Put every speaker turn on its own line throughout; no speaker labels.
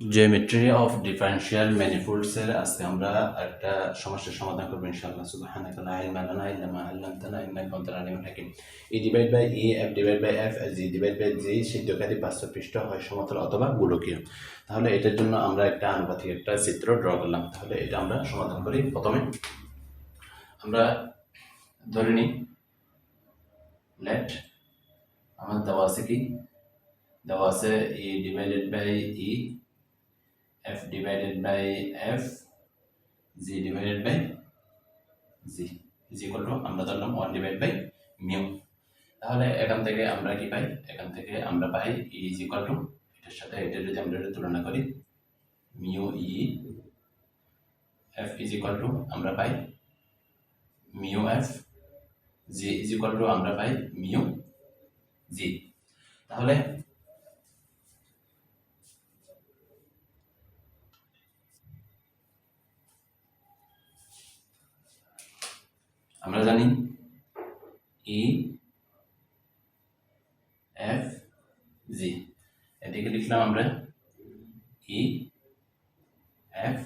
Geometry of differential ম্যানিফোল্ডসের আজকে আমরা একটা সমস্যার সমাধান করব, ইনশাআল্লাহ। সুবহানাকা লা ইলমা লানা ইল্লা মা আল্লামতানা ইন্নাকা আনতাল আলিমুল হাকিম। E divide by E F divide by F G divide by G সিদ্ধকারী বাস্তবপৃষ্ঠ হয় সমতল অথবা গোলকীয়। তাহলে এটার জন্য আমরা একটা আনুপাতিক একটা চিত্র ড্র করলাম। তাহলে এটা আমরা সমাধান করি প্রথমে। আমরা ধরে নিই লেট আমার দেওয়া আছে কি? দেওয়া আছে E divided by E F divided by F G divided by G is equal to আমরা ধরলাম ওয়ান ডিভাইড বাই মিউ তাহলে এখান থেকে আমরা কি পাই? এখান থেকে আমরা পাই ই ইজ ইকুয়াল টু এটার সাথে এটা যদি আমরা তুলনা করি mu E F is equal to আমরা পাই mu F G is equal to আমরা পাই মিউ জি তাহলে আমরা জানি ই এফ জি এদিকে লিখলাম আমরা ই এফ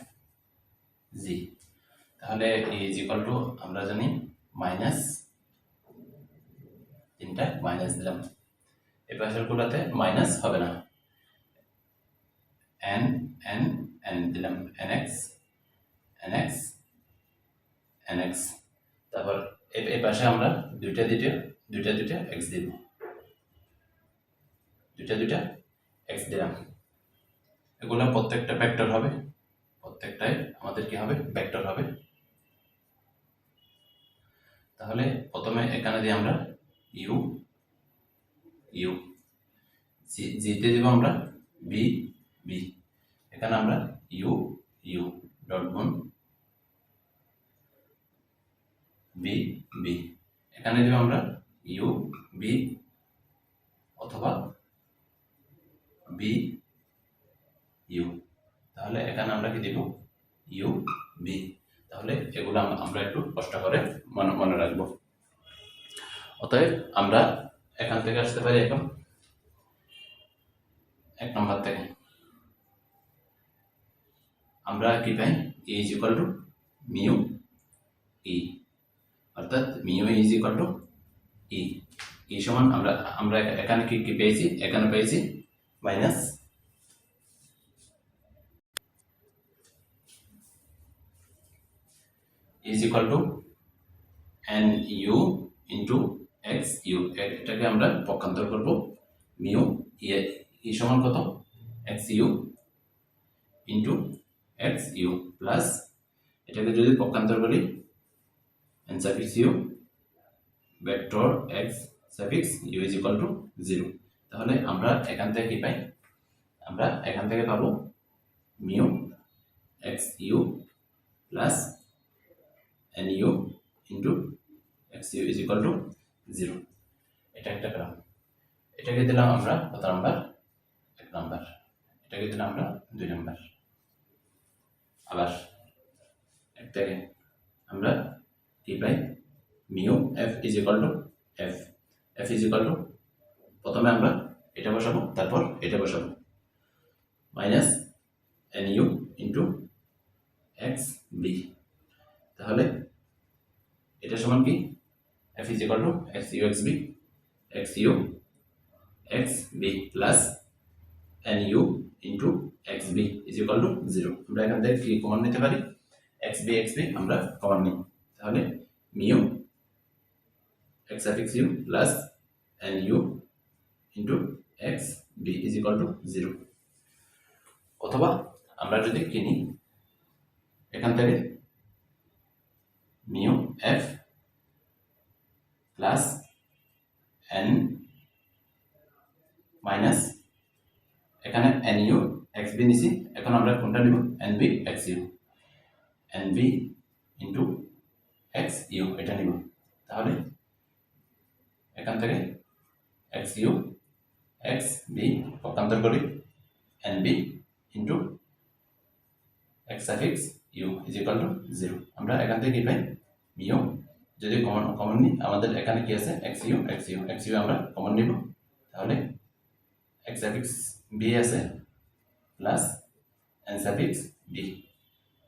জি তাহলে ই ইজ ইকাল টু আমরা জানি মাইনাস তিনটা মাইনাস দিলাম। এই পাশের গুলোতে মাইনাস হবে না। এন এন এন দিলাম। N X N X N X তারপর এই এই পাশে আমরা দুইটা দুইটা দুইটা দুইটা এক্স দিব। দুইটা দুইটা এক্স দিলাম এগুলো প্রত্যেকটা ভেক্টর হবে। প্রত্যেকটাই আমাদের কি হবে? ভেক্টর হবে। তাহলে প্রথমে এখানে দিয়ে আমরা ইউ ইউ জিতে দিব আমরা বি বি এখানে আমরা ইউ ইউ ডট গুণ বি বি এখানে দেব আমরা ইউ বি অথবা বি ইউ তাহলে এখানে আমরা কি দেব? ইউ বি তাহলে এগুলো আমরা একটু কষ্ট করে মনে মনে রাখব। অতএব আমরা এখান থেকে আসতে পারি এখন। এক নম্বর থেকে। আমরা কি পাই? E is equal to mu E অর্থাৎ mu is equal to E E সমান আমরা আমরা এখা- এখানে কি কি পেয়েছি? এখানে পেয়েছি minus is equal to N U into X U এটাকে আমরা পক্ষান্তর করব। মিউ ই ই সমান কত? X U into X U plus এটাকে যদি পক্ষান্তর করি N suffix U vector X suffix U is equal to zero তাহলে আমরা এখান থেকে কি পাই? আমরা এখান থেকে পাবো mu X U plus N U into X U is equal to zero এটা একটা পেলাম এটাকে দিলাম আমরা কত নাম্বার এক নাম্বার এটাকে দিলাম আমরা দুই নাম্বার আবার এক থেকে আমরা কি পাই mu F is equal to F F is equal to প্রথমে আমরা এটা বসাবো, তারপর এটা বসাবো। Minus N U into X B তাহলে এটা সমান কি? F is equal to X U X B X U X B plus N U into X B is equal to zero আমরা এখান থেকে কি কমন নিতে পারি? এক্স বি এক্স বি আমরা কমন নিই। তাহলে mu X F U plus N U into X B is equal to zero অথবা আমরা যদি কিনি এখান থেকে mu F plus N minus এখানে এন ইউ এক্স বি নিছি, এখন আমরা কোনটা নিব? N B X U N B into X U এটা নিব। তাহলে এখান থেকে এক্স ইউ এক্স বি পক্ষান্তর করি। N B into X suffix U is equal to zero আমরা এখান থেকে কি পাই? মিউ। যদি কমন কমন নিই, আমাদের এখানে কি আছে? X U X U X U আমরা কমন নিব। তাহলে এক্স সাফিক্স বি আছে plus N suffix B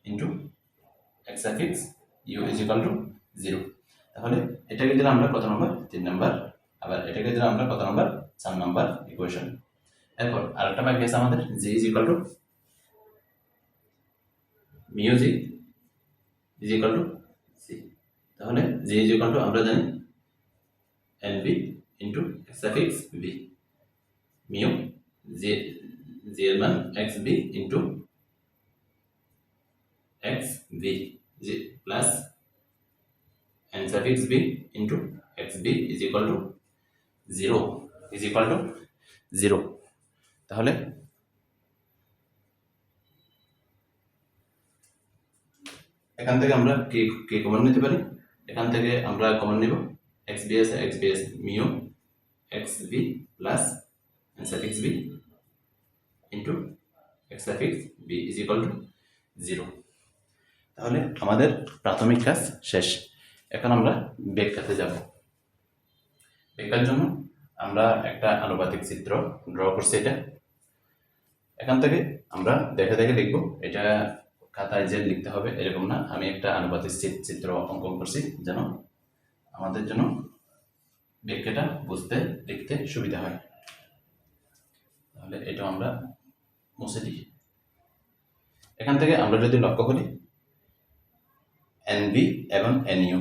into X suffix U is equal to zero তাহলে এটাকে দিলাম আমরা কত নম্বর তিন নম্বর আবার এটাকে দিলাম আমরা কত নম্বর চার নম্বর ইকুয়েশন এরপর আরেকটা বাকি আছে আমাদের। G is equal to mu G is equal to C তাহলে জি ইজ ইকাল টু আমরা জানি N B into suffix B mu G G এর মান X B into X B plus N suffix B into X B is equal to zero is equal to zero তাহলে এখান থেকে আমরা কে কে common নিতে পারি? এখান থেকে আমরা কমন নিব। X B S X B S mu X B plus suffix B into X suffix B is equal to zero তাহলে আমাদের প্রাথমিক কাজ শেষ। এখন আমরা ব্যাখ্যাতে যাব। ব্যাখ্যার জন্য আমরা একটা আনুপাতিক চিত্র ড্র করছি এটা। এখান থেকে আমরা দেখে দেখে লিখব এটা খাতায় যে লিখতে হবে এরকম না। আমি একটা আনুপাতিক চিত্র অঙ্কন করছি যেন আমাদের জন্য ব্যাখ্যাটা বুঝতে, লিখতে সুবিধা হয়। তাহলে এটা আমরা মুছে দিই। এখান থেকে আমরা যদি লক্ষ্য করি এনবি এবং এনইউ।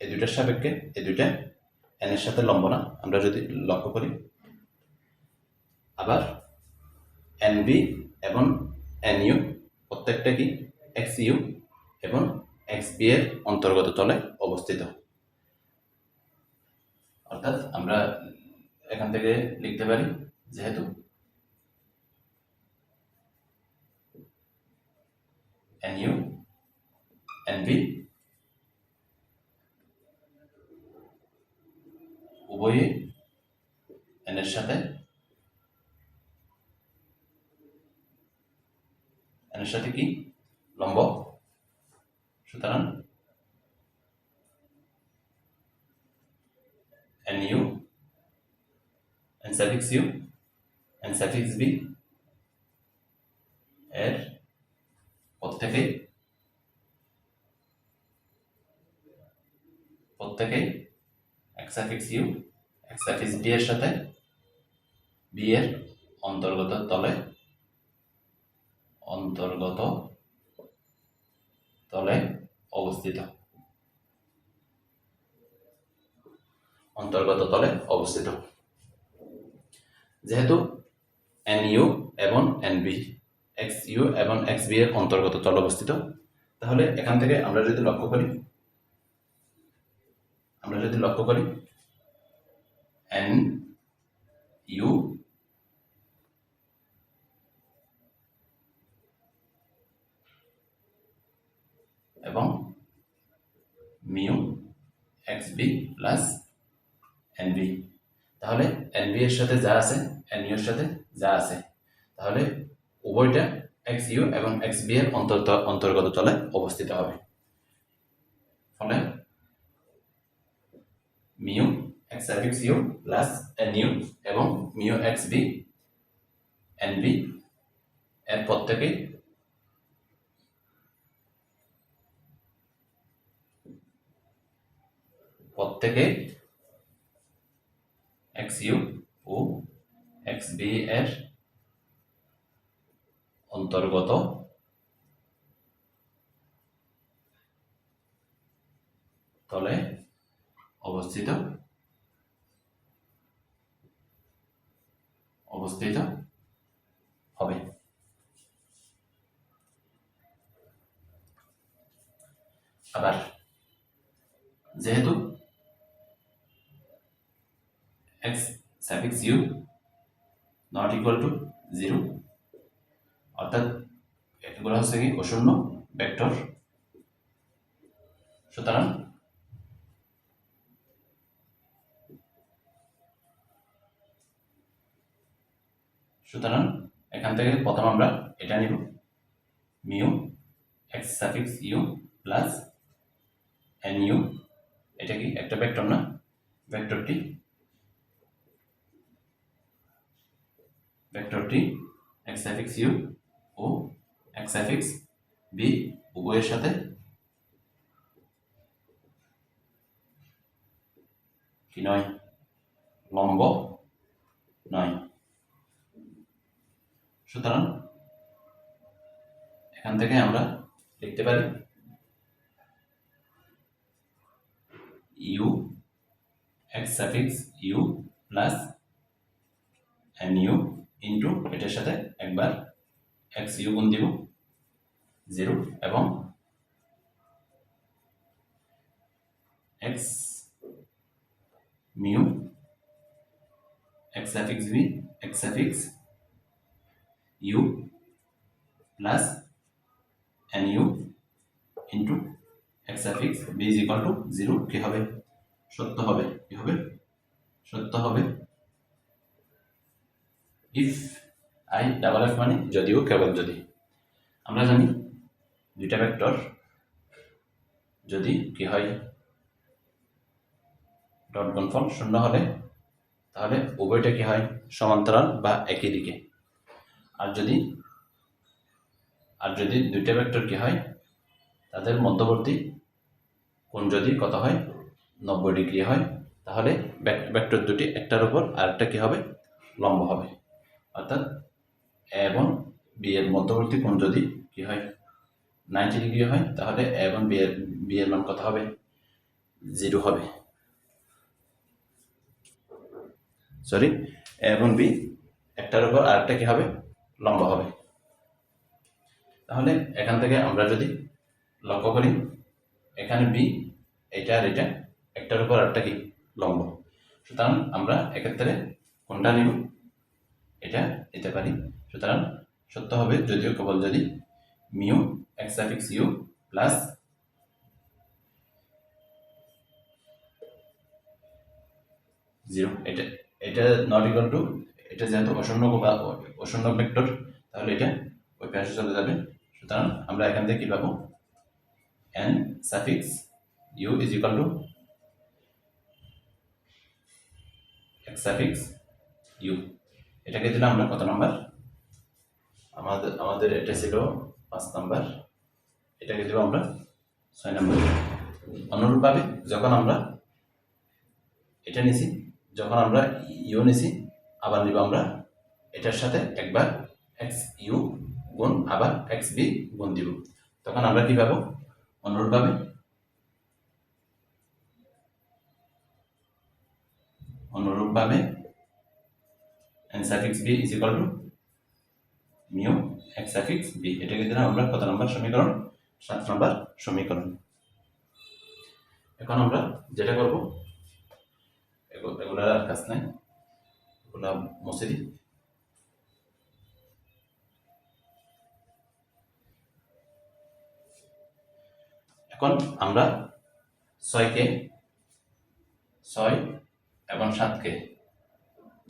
এই দুইটার সাপেক্ষে, এই দুইটা এন এর সাথে লম্ব না। আমরা যদি লক্ষ্য করি, আবার এনবি এবং এনইউ প্রত্যেকটা কি এক্স ইউ এবং এক্স বি এর অন্তর্গত তলে অবস্থিত। অর্থাৎ আমরা এখান থেকে লিখতে পারি, যেহেতু এনইউ এনবি উভয়ে এন এর সাথে? এন এর সাথে কি? লম্ব? সুতরাং N U N suffix U N suffix B এর প্রত্যেকেই প্রত্যেকেই X suffix U X suffix B এর সাথে বি এর অন্তর্গত তলে অন্তর্গত তলে অবস্থিত। অন্তর্গত তলে অবস্থিত। যেহেতু এন ইউ এবং এন বি এক্স ইউ এবং এক্স বি এর অন্তর্গত তলে অবস্থিত, তাহলে এখান থেকে আমরা যদি লক্ষ্য করি যদি লক্ষ্য করি এন ইউ এবং mu X B plus N B তাহলে এন বি এর সাথে যা আছে এন ইউ এর সাথে যা আছে, তাহলে উভয়টা এক্স ইউ এবং এক্স বি এর অন্তর্গত তলে অবস্থিত হবে। ফলে mu X suffix U plus N U এবং mu X B, N B, এর প্রত্যেকেই প্রত্যেকে এক্স ইউ ও এক্স বি এর অন্তর্গত। তলে অবস্থিত। অবস্থিত হবে। আবার যেহেতু X suffix U not equal to zero অর্থাৎ এগুলো হচ্ছে কি অশূন্য ভেক্টর। সুতরাং সুতরাং এখান থেকে প্রথম আমরা এটা নিব। Mu X suffix U plus N U. এটা কি একটা ভেক্টর না? ভেক্টরটি ভেক্টরটি এক্স সাফিক্স ইউ ও এক্স সাফিক্স বি উভয়ের সাথে। কি নয়? লম্ব নয়। সুতরাং এখান থেকে আমরা লিখতে পারি U X suffix U plus N U into এটার সাথে একবার এক্স ইউ গুণ দিব জিরো এবং X mu X suffix B X suffix U plus N U into X suffix B is equal to zero কি হবে? সত্য হবে, কি হবে? সত্য হবে। ইফ আই ডাবল এফ মানে যদিও কেবল যদি। আমরা জানি দুইটা ভেক্টর যদি কি হয়? ডট গুণফল শূন্য হলে, তাহলে উভয়টা কি হয়? সমান্তরাল বা একই দিকে। আর যদি আর যদি দুইটা ভেক্টর কি হয়? তাদের মধ্যবর্তী কোণ যদি কত হয়? নব্বই ডিগ্রি হয়। তাহলে ভেক্টর দুটি একটার উপর আরেকটা কি হবে? লম্ব হবে। অর্থাৎ এ এবং বি এর মধ্যবর্তী কোণ যদি কি হয়? নাইনটি ডিগ্রি হয়, তাহলে এ এবং বি এর বি এর মান কত হবে? জিরো হবে। সরি এ এবং বি একটার উপর আরেকটা কি হবে? লম্বা হবে। তাহলে এখান থেকে আমরা যদি লক্ষ্য করি, এখানে বি এটা আর এটা একটার উপর আরেকটা কি? লম্ব। সুতরাং আমরা এক্ষেত্রে কোনটা নিব? এটা নিতে পারি। সুতরাং সত্য হবে, যদিও কেবল যদি mu X suffix U plus zero. এটা এটা নট ইকুয়াল টু এটা যেহেতু অশূন্য বা অশূন্য ভেক্টর তাহলে এটা ওই পাশে চলে যাবে। সুতরাং আমরা এখান থেকে কি পাবো? N suffix U is equal to X suffix U এটাকে দিলাম আমরা কত নাম্বার? আমাদের আমাদের এটা ছিল পাঁচ নাম্বার। এটাকে দেবো আমরা ছয় নাম্বার। অনুরূপভাবে যখন আমরা এটা নিছি, যখন আমরা ইউ নিছি আবার নিব আমরা এটার সাথে একবার এক্স ইউ গুণ আবার এক্স বি গুণ দিব। তখন আমরা কি পাবো? অনুরূপভাবে অনুরূপভাবে suffix B is equal to mu X suffix B এটাকে দিলাম আমরা কত নম্বর সমীকরণ? সাত নম্বর সমীকরণ। এখন আমরা যেটা করব এগুলার আর কাজ নাই। মুছে দিই এখন আমরা ছয়কে, ছয় এবং সাতকে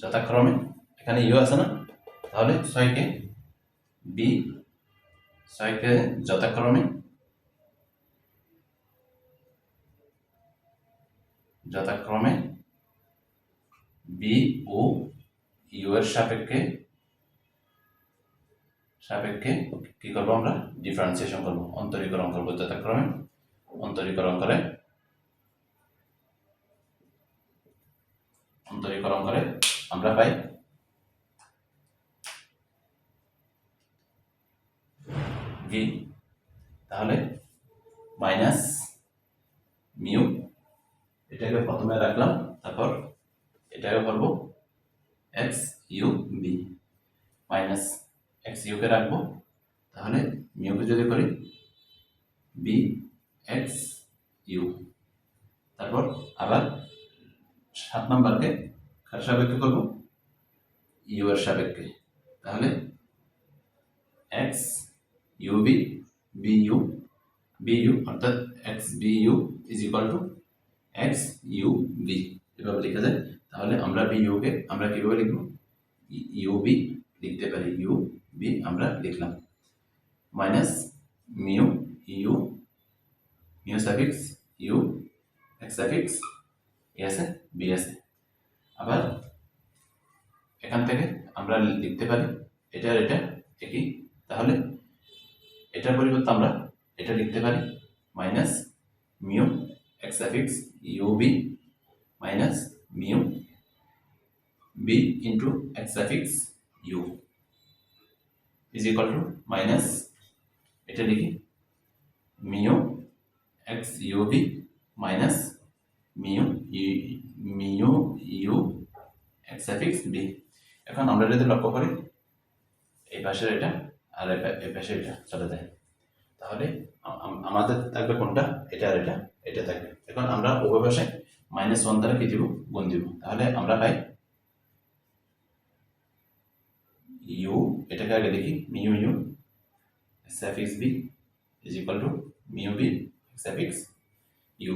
যথাক্রমে, এখানে ইউ আছে না? তাহলে ছয়কে বি ছয়কে যথাক্রমে যথাক্রমে বি ও ইউ এর সাপেক্ষে সাপেক্ষে কি করব আমরা? ডিফারেন্সিয়েশন করব। অন্তরীকরণ করব যথাক্রমে। অন্তরীকরণ করে অন্তরীকরণ করে আমরা পাই ভি তাহলে মাইনাস মিউ এটাকে প্রথমে রাখলাম, তারপর এটাকে করব X U B minus X UK রাখব। তাহলে মিউকে যদি করি, বি এক্স ইউ তারপর আবার সাত নম্বরকে কার সাপেক্ষে করব? ইউ এর সাপেক্ষে। তাহলে X U B B U B U, অর্থাৎ X B U is equal to X U B. এভাবে লেখা যায়। তাহলে আমরা বি ইউকে আমরা কীভাবে লিখব? ইউ বি লিখতে পারি ইউ বি আমরা লিখলাম। Minus mu U mu suffix U X suffix A আছে বি আছে আবার এখান থেকে আমরা লিখতে পারি, এটা আর এটা একই। তাহলে এটার পরিবর্তে আমরা এটা লিখতে পারি minus mu X affix U B minus mu B into X affix U is equal to minus এটা লিখি, mu X U B minus mu mu U X affix B এখন আমরা যদি লক্ষ্য করি, এই পাশের এটা আর এই পাশে এটা চলে যায়। তাহলে আমাদের থাকবে কোনটা? এটা আর এটা এটা থাকবে। এখন আমরা উভয় পাশে মাইনাস ওয়ান দ্বারা কি দিব? গুণ দিব। তাহলে আমরা পাই ইউ এটাকে আগে লিখি mu U suffix B is equal to mu B suffix U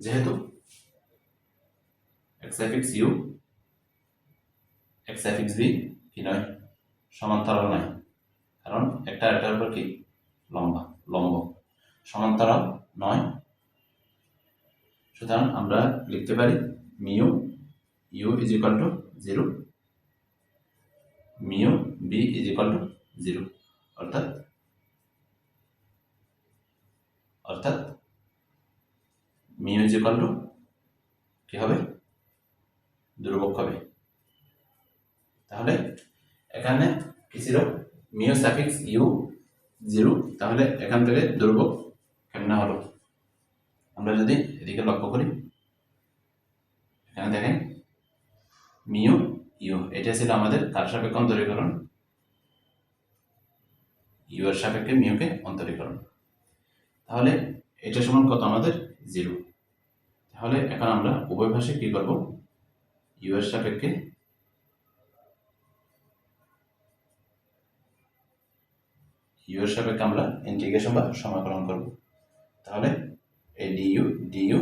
যেহেতু X affix U X affix B কি নয়? সমান্তরাল নয়। কারণ একটা একটার উপর কি? লম্বা, লম্ব। সমান্তরাল নয় সুতরাং আমরা লিখতে পারি mu, U is equal to zero mu B is equal to zero অর্থাৎ অর্থাৎ মিউ ইজ ইকাল টু কি হবে? ধ্রুবক হবে। তাহলে এখানে কি ছিল? মিউ সাফিক্স ইউ জিরো তাহলে এখান থেকে ধ্রুবক কেমনে হলো? আমরা যদি এদিকে লক্ষ্য করি, এখানে দেখেন, মিউ, ইউ, এটা ছিল আমাদের কার সাপেক্ষে অন্তরীকরণ। ইউ এর সাপেক্ষে মিউকে অন্তরীকরণ। তাহলে এটা সমান কত আমাদের? জিরো। তাহলে এখন আমরা উভয় ভাষায় কি করব? ইউ এর সাপেক্ষে ইউ এর সাপেক্ষে আমরা ইন্টিগ্রেশন বা সমাকলন করব। তাহলে এই D U D U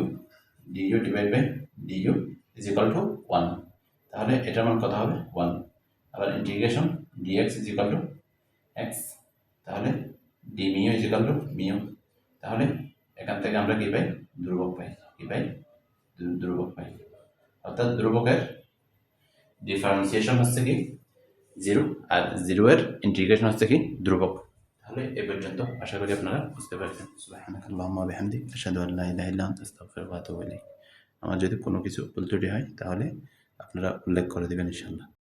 D U divide by D U is equal to one তাহলে এটার মান কত হবে? ওয়ান আবার integration D X is equal to X তাহলে D mu is equal to mu তাহলে এখান থেকে আমরা কি পাই? ধ্রুবক পাই। কি পাই? ধ্রু- ধ্রুবক পাই। অর্থাৎ ধ্রুবকের ডিফারেন্সিয়েশন হচ্ছে কি? জিরো আর জিরো এর ইন্টিগ্রেশন হচ্ছে কি? ধ্রুবক। তাহলে এ পর্যন্ত আশা করি আপনারা বুঝতে পারছেন। সুবহানাক আল্লাহুম্মা ওয়া বিহামদিক, আশহাদু আল্লা ইলাহা ইল্লা আনতা, আস্তাগফিরুকা ওয়া আমার যদি কোনো কিছু ভুল ত্রুটি হয়, তাহলে আপনারা উল্লেখ করে দেবেন ইনশাআল্লাহ।